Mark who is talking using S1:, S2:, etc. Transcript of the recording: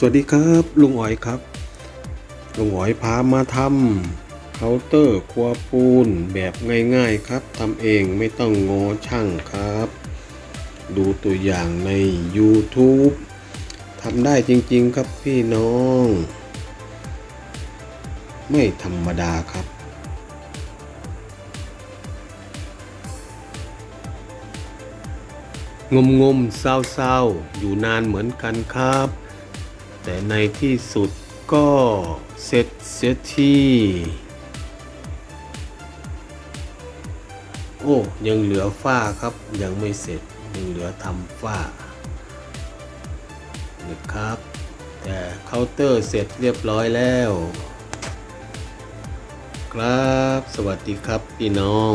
S1: สวัสดีครับลุงอ๋อยครับ ลุงอ๋อยพามาทำเคาน์เตอร์ครัวปูนแบบง่ายๆครับทำเองไม่ต้องงอช่างครับ ดูตัวอย่างใน YouTube ทำได้จริงๆครับพี่น้อง ไม่ธรรมดาครับงมงมๆเศร้าๆ อยู่นานเหมือนกันครับ แต่ในที่สุดก็เสร็จเสียทีโอ้ ยังเหลือฝ้าครับยังไม่เสร็จ ยังเหลือทำฝ้านะครับ แต่เคาน์เตอร์เสร็จเรียบร้อยแล้ว ครับ สวัสดีครับพี่น้อง